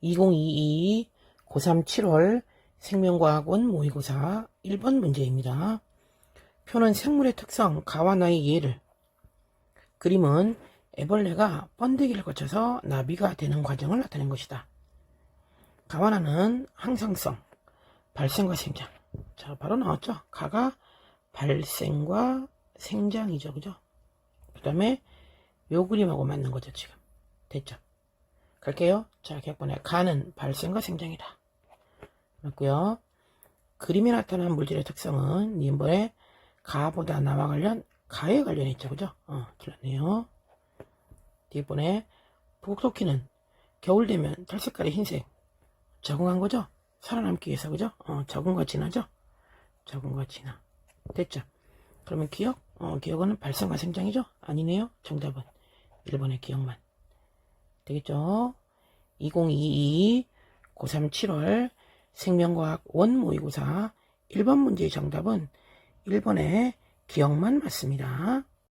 2022 고3 7월 생명과학원 모의고사 1번 문제입니다. 표는 생물의 특성, 가와 나의 예를. 그림은 애벌레가 번데기를 거쳐서 나비가 되는 과정을 나타낸 것이다. 가와 나는 항상성, 발생과 생장. 자, 바로 나왔죠. 가가 발생과 생장이죠. 그죠? 그 다음에 요 그림하고 맞는 거죠. 지금. 됐죠? 갈게요. 자, 객번에 가는 발생과 생장이다. 맞고요. 그림에 나타난 물질의 특성은 니은번에 가보다 나와 관련 가에 관련이 있죠. 그죠? 어, 틀렸네요. 뒷번에 북토끼는 겨울 되면 털색깔의 흰색 적응한 거죠? 살아남기 위해서 그죠? 어, 적응과 진화죠? 적응과 진화. 됐죠? 그러면 기억? 어, 기억은 발생과 생장이죠? 아니네요. 정답은 1번의 기억만. 되겠죠? 2022 고3 7월 생명과학 원 모의고사 1번 문제의 정답은 1번의 기억만 맞습니다.